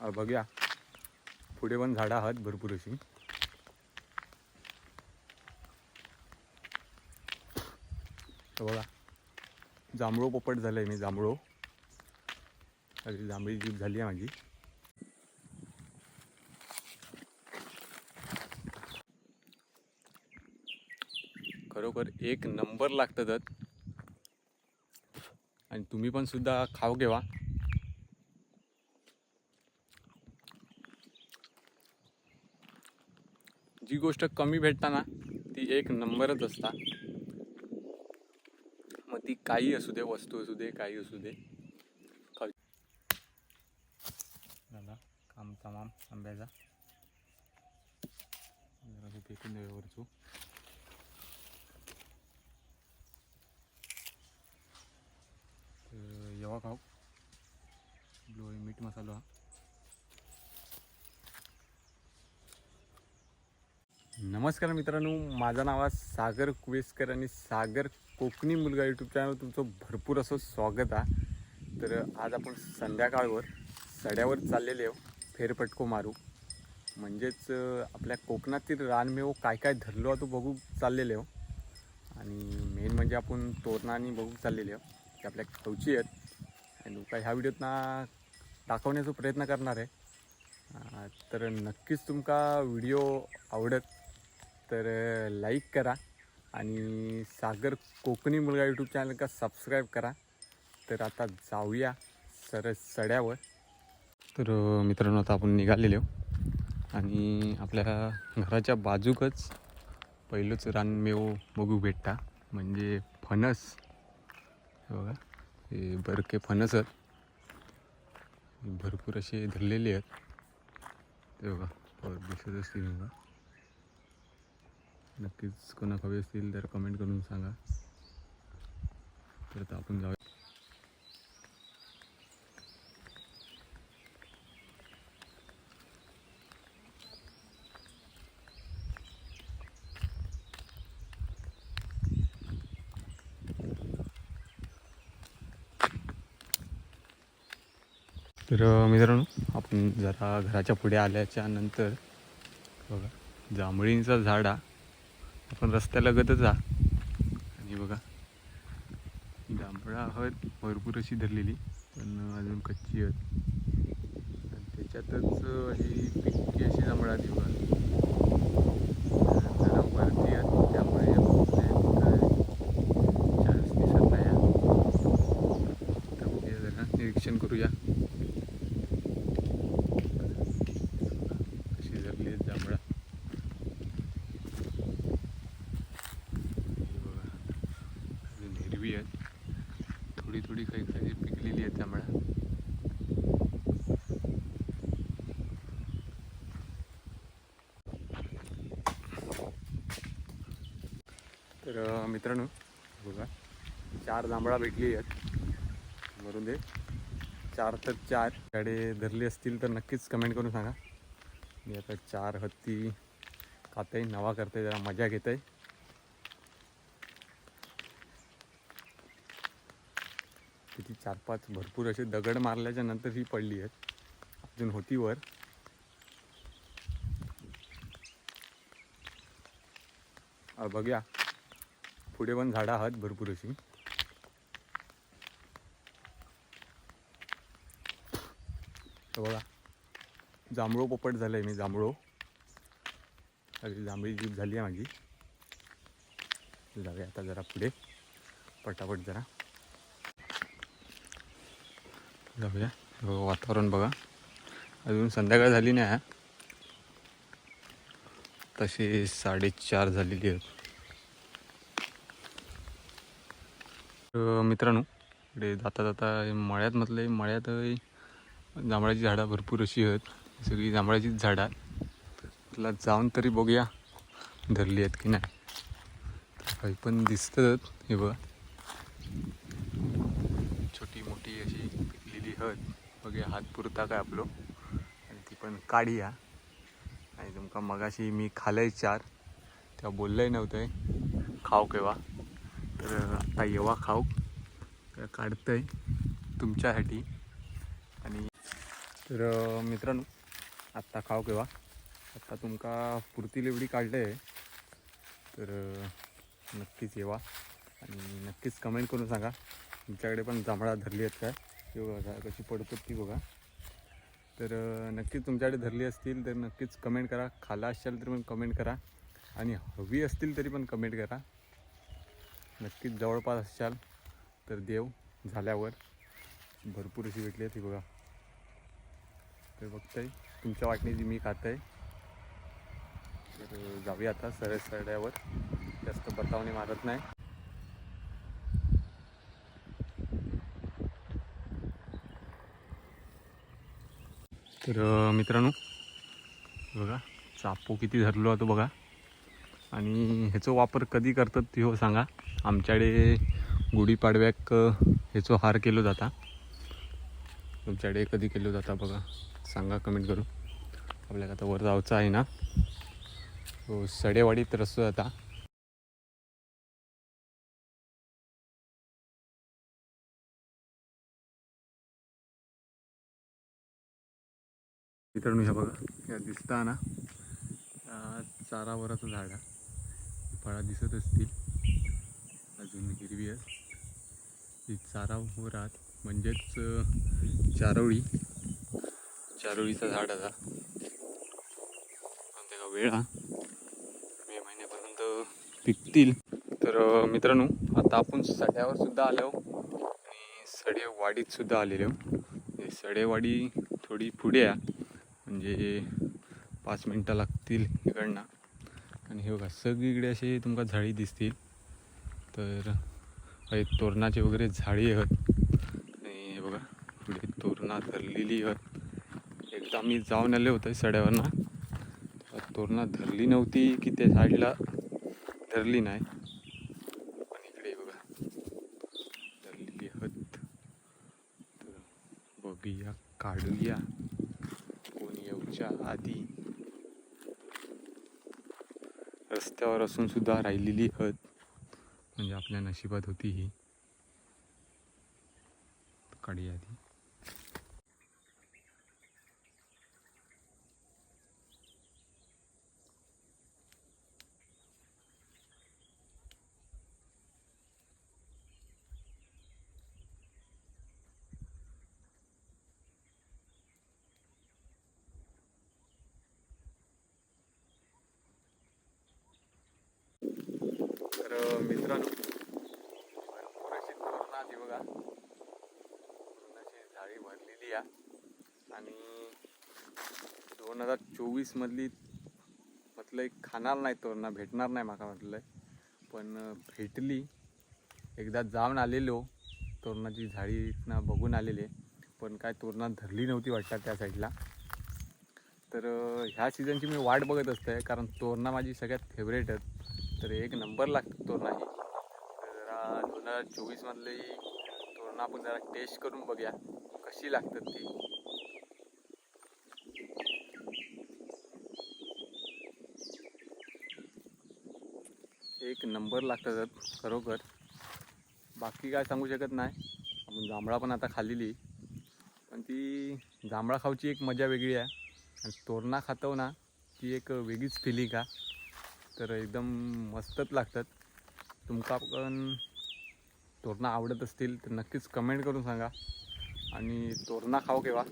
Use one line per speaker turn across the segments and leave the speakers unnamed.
अ, बघूया. पुढे पण झाडं आहात भरपूर अशी. बघा. जांभळो पोपट झालंय मी जांभळो. अरे जांभळी जीप झाली आहे माझी. खरोखर एक नंबर लागतात आणि तुम्ही पण सुद्धा खाव घेवा गोष्ट कमी भेटता ना ती एक नंबरच असता. मग ती काही असू दे वस्तू असू दे काही असू दे. दादा काम तमाम आंब्याचा जरा फेकून देऊया वरचू. तर येवा खाऊ. ब्लो मीठ मसाला. हा नमस्कार मित्रांनो माझं नाव आहे सागर कुवेसकर आणि सागर कोकणी मुलगा यूट्यूब चॅनल तुमचं भरपूर असं स्वागत आहे. तर आज आपण संध्याकाळवर सड्यावर चाललेले आहो फेरपटको मारू. म्हणजेच आपल्या कोकणातील रानमेव काय काय धरलो आहे तो बघू चाललेले आहो आणि मेन म्हणजे आपण तोरणाने बघू चाललेले आहो ते आपल्या खवची आहेत. आणि काय ह्या व्हिडिओतना दाखवण्याचा प्रयत्न करणार आहे. तर नक्कीच तुमका व्हिडिओ आवडत तर लाईक करा आणि सागर कोकणी मुलगा यूट्यूब चॅनल का सबस्क्राईब करा. तर आता जाऊया सर सड्यावर. तर मित्रांनो आता आपण निघालेलो. आणि आपल्या घराच्या बाजूकच पहिलंच रानमेव बघू भेटता. म्हणजे फणस. हे बघा हे बरके फणस आहेत. भरपूर असे धरलेले आहेत. ते बघा दिसत असतील बघा. नक्कीच कोणा हवे असतील तर कमेंट करून सांगा. तर आपण जाऊया. तर मित्रांनो आपण जरा घराच्या पुढे आल्याच्यानंतर बघा जांभळींचा झाड हा आपण रस्त्यालगतच जा. आणि बघा जांभळं आहेत भरपूर अशी धरलेली पण अजून कच्ची आहेत. आणि त्याच्यातच अशी पिक्की अशी जांभळं आली बघा जरा वरती आहेत त्यामुळे काय चान्स दिसत नाही तर जरा निरीक्षण करूया कशी धरली आहेत जांभळा हे बघा अजून हिरवी आहेत थोडी थोडी काही काही पिकलेली आहेत जांभळा तर अं, मित्रांनो बघा चार जांभळा भेटली आहेत. वरून दे. चार तर चार. गाडी धरली असतील तर नक्कीच कमेंट करून सांगा. मी आता चार हत्ती खाते नवा करते जरा मजा घेत आहे किती चार पाच भरपूर असे दगड मारल्याच्या नंतर ही पडली आहेत. अजून होती वर. बघूया. पुढे पण झाडं आहात भरपूर अशी. बघा जांभळो पोपट झालं आहे मी जांभळो. अगदी जांभळी जीप झाली आहे माझी. जाऊया आता जरा पुढे. पटापट जरा. जाऊया. बघा वातावरण बघा. अजून संध्याकाळ झाली नाही तशी साडेचार झालेली आहेत. मित्रांनो इकडे जाता जाता मळ्यात म्हटलं मळ्यात जांभळाची झाडं भरपूर अशी आहेत. सगळी जांभळाचीच झाडं आहेत. त्याला जाऊन तरी बघूया धरली आहेत की नाही. काही पण दिसतात हे बघ. छोटी मोठी अशी पिकलेली हत बघूया हात पुरता काय आपलो. आणि ती पण काढी या आणि तुमका मगाशी मी खालय चार. तेव्हा बोललंही नव्हतं खाव केव्हा? तर आता येवा खाऊ काढतं आहे तुमच्यासाठी. आणि तर मित्रांनो आत्ता खाऊ केव्हा? आत्ता तुमका पुरतील एवढी काढलं आहे तर नक्कीच येवा. आणि नक्कीच कमेंट करून सांगा. तुमच्याकडे पण जांभळा धरली आहेत काय? ती बघा कशी पडतो ती बघा. तर नक्कीच तुमच्याकडे धरली असतील तर नक्कीच कमेंट करा. खाला असाल तरी पण कमेंट करा. आणि हवी असतील तरी पण कमेंट करा. नक्कीच जवळपास असाल तर देव झाल्यावर भरपूर अशी भेटली आहे ती बघा. तर बघताय तुमच्या वाटणी जी मी खात आहे तर जाऊया आता सरळ सरड्यावर जास्त बतावणी मारत नाही. तर मित्रांनो बघा चापो किती धरलो होतो बघा. आणि ह्याचा वापर कधी करतात ते हो सांगा. आमच्याकडे गुढीपाडव्याक ह्याचो हार केलो जाता. तुमच्याकडे कधी केलो जाता बघा. सांगा कमेंट करून. आपल्याला आता वर जावचं आहे ना. हो सडेवाडीत रस्तो जाता. मित्रांनो ह्या बघा. ह्या दिसता ना. चारावरचं झाड आहे. फळा दिसत असतील. अजून हिरवी आहेत. ही चारावरात हो म्हणजेच चारोळी. चारोळीचं झाड आता. पण त्याला वेळ हा. मे महिन्यापर्यंत पिकतील. तर मित्रांनो आता आपण सड्यावर सुद्धा आलो. आणि सडेवाडीत सुद्धा आलेलो. सडेवाडी थोडी पुढे आहे. म्हणजे पाच मिनटं लागतील इकडनं. आणि हे बघा सगळीकडे असे तुमका झाडी दिसतील. तर तोरणाचे वगैरे झाडी आहेत. आणि हे बघा पुढे तोरणा धरलेली आहेत. एकदा मी जाऊन आले होते सड्यावरनं. तोरणा धरली नव्हती की त्या साईडला धरली नाही. पण इकडे बघा धरलेली आहेत. तर बघूया काढूया. कोण येऊच्या आधी? रस्त्यावर असून सुद्धा राहिलेली हत म्हणजे आपल्या नशिबात होती ही. काढी आधी. मित्रांनो. भरपूर अशी तोरणं बघा तोरणाची झाडी भरलेली आहे आणि दोन हजार चोवीस मधली म्हटलं एक खाणार नाही तोरणा भेटणार नाही माका म्हटलं. पण भेटली. एकदा जाऊन आलेलो. तोरणाची झाडीनं बघून आलेले. पण काय तोरणा धरली नव्हती वाटतात त्या साईडला. तर ह्या सीझनची मी वाट बघत असते कारण तोरणा माझी सगळ्यात फेवरेट आहेत. तर एक नंबर लागतो तोरणा जरा दोन हजार चोवीसमधली तोरणा आपण जरा टेस्ट करून बघूया. कशी लागतात ती? एक नंबर लागतात खरोखर. बाकी काय सांगू शकत नाही. आपण जांभळा पण आता खाल्लेली. पण ती जांभळा खाऊची एक मजा वेगळी आहे. आणि तोरणा खातो ना ती एक वेगळीच फिलिंग का तर एकदम मस्तच लागतात. तुमका पण तोरणा आवडत असतील तर नक्कीच कमेंट करून सांगा. आणि तोरणा खाऊ केव्हा?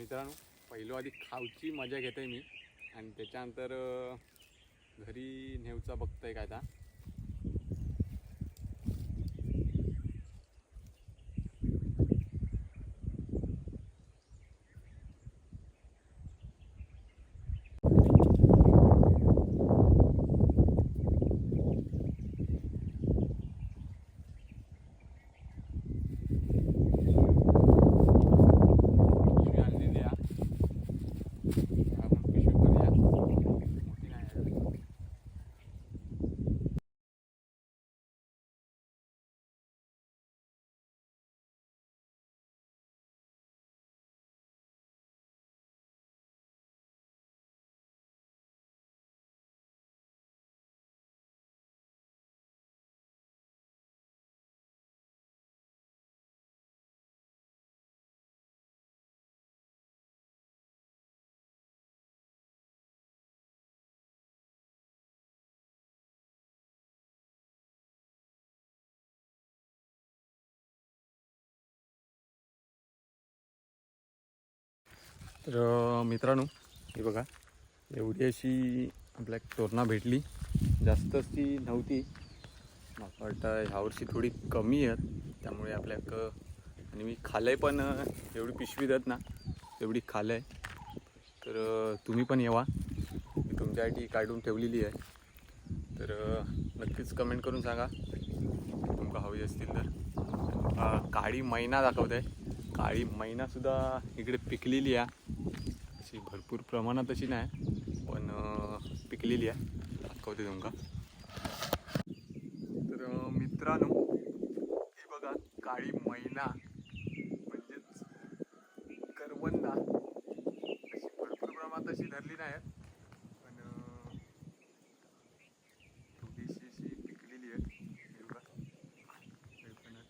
मित्रांनो पहिलो आधी खाऊची मजा घेते मी. आणि त्याच्यानंतर घरी नेवचा बघतोय काय आता. तर मित्रांनो हे बघा एवढी अशी आपल्या तोरणा भेटली. जास्त ती नव्हती. मला वाटतं ह्यावर्षी थोडी कमी आहेत. त्यामुळे आपल्याक आणि मी खालंय पण एवढी पिशवी देत ना तेवढी आहे तर तुम्ही पण येवा. मी तुमच्यासाठी काढून ठेवलेली आहे. तर नक्कीच कमेंट करून सांगा. तुमका हवी असतील तर. काळी मैना दाखवत. आहे काळी मैनासुद्धा इकडे पिकलेली आहे. अशी भरपूर प्रमाणात अशी नाही पण पिकलेली आहे. दाखवते तुमका तर मित्रांनो ही बघा काळी मैना म्हणजेच करवंदा अशी भरपूर प्रमाणात अशी धरली नाही पण अं, थोडीशी अशी पिकलेली आहे हे बघा हे पण आहे.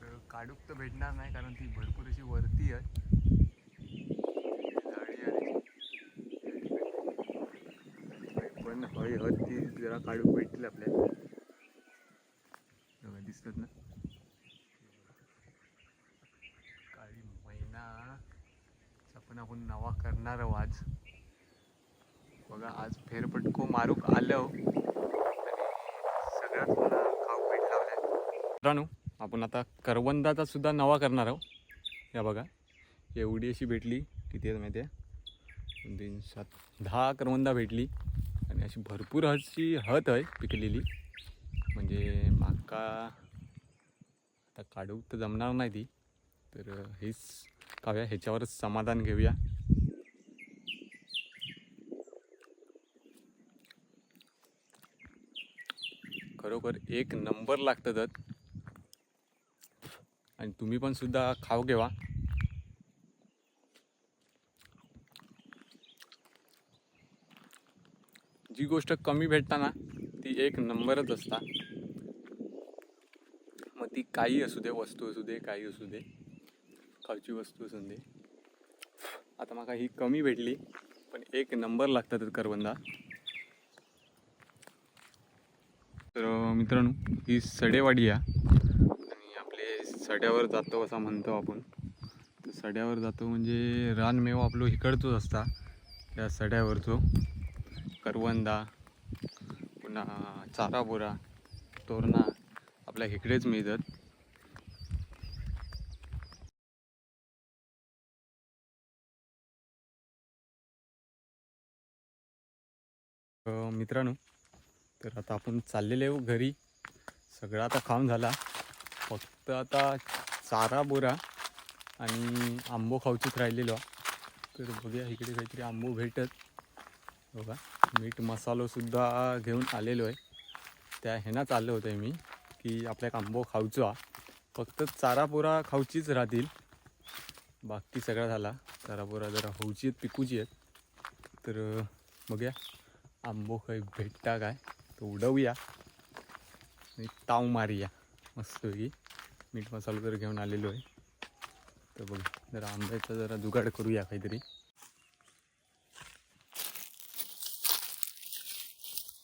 तर काडूक तर भेटणार नाही कारण ती भरपूर अशी वरती आहे. पण हय हत ती जरा काढूक भेटतील आपल्याला दिसतात ना? काळी मैना. आपण आपण नवा करणार आहोत आज. बघा आज फेरपटको मारूक आलो हो. सगळ्यात मला खाऊ भेट लावलाय. मित्रांनो आपण आता करवंदाचा सुद्धा नवा करणार आहोत. या बघा एवढी अशी भेटली किती आहेत माहिती आहे? दोन, तीन सात दहा करवंदा भेटली. आणि अशी भरपूर अशी हत आहे पिकलेली. म्हणजे माका आता काढू तर जमणार नाही ती. तर हेच काव्या ह्याच्यावरच समाधान घेऊया. खरोखर एक नंबर लागतात आणि तुम्ही पण सुद्धा खाऊ घेवा. जी गोष्ट कमी भेटताना ती एक नंबरच असता. मग ती काही असू दे वस्तू असू दे काही असू दे खावची वस्तू असू दे. आता माका ही कमी भेटली पण एक नंबर लागतात करवंदा. तर मित्रांनो ही सडेवाडी आहे सड्यावर जातो असं म्हणतो आपण. तर सड्यावर जातो म्हणजे रानमेवा आपलो इकडचोच असता. त्या सड्यावरचो. करवंदा पुन्हा चाराबोरा तोरणा आपल्या इकडेच मिळतात. मित्रांनो तर आता आपण चाललेले आहो घरी. सगळं आता खाऊन झाला. फक्त आता चारा बोरा आणि आंबो खाऊचीच राहिलेलो. तर बघूया इकडे काहीतरी आंबो भेटत. बघा मीठ मसालोसुद्धा घेऊन आलेलो आहे त्या ह्यानाच आलं होतं मी की आपल्याक आंबो खाऊचो फक्त चारापोरा खाऊचीच राहतील. बाकी सगळा झाला. चारापोरा जरा होऊची आहेत पिकूची आहेत. तर बघूया आंबो काही भेटता काय? तो उडवूया आणि ताव मारूया. मस्तपैकी मीठ मसाला जर घेऊन आलेलो आहे. तर बघ जरा आंब्याचा जरा जुगाड करूया काहीतरी.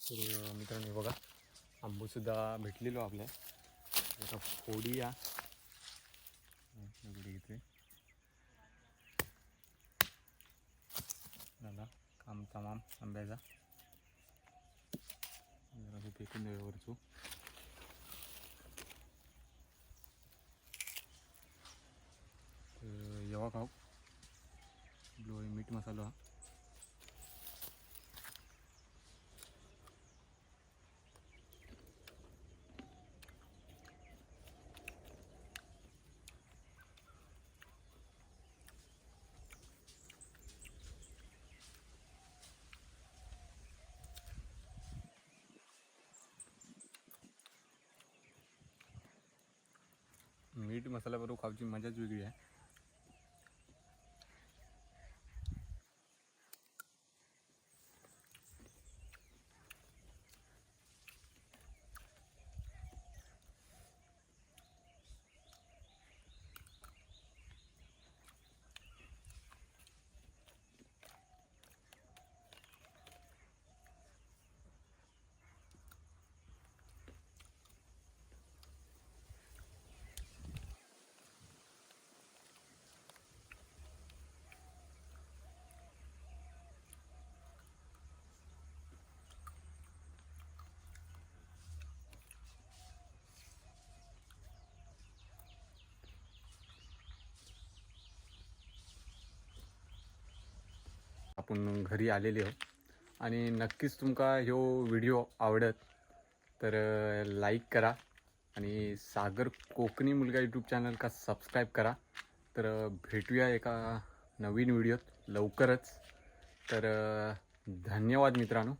तर मित्रांनो बघा आंबूसुद्धा भेटलेलो आपल्या. जरा फोडी या इथे दादा काम तमाम आंब्याचा. जरा फेकून देऊ वरचू तर येवा खाऊ आपलो हे मीठ मसाला हा मीठ मसाला बरोबर खाऊची मजाच वेगळी आहे. आपण घरी आलेले आहोत. आणि नक्कीच तुमका ह्यो व्हिडिओ आवडत तर लाईक करा. आणि सागर कोकणी मुलगा यूट्यूब चॅनल का सबस्क्राईब करा. तर भेटूया एका नवीन व्हिडिओत लवकरच. तर धन्यवाद मित्रांनो.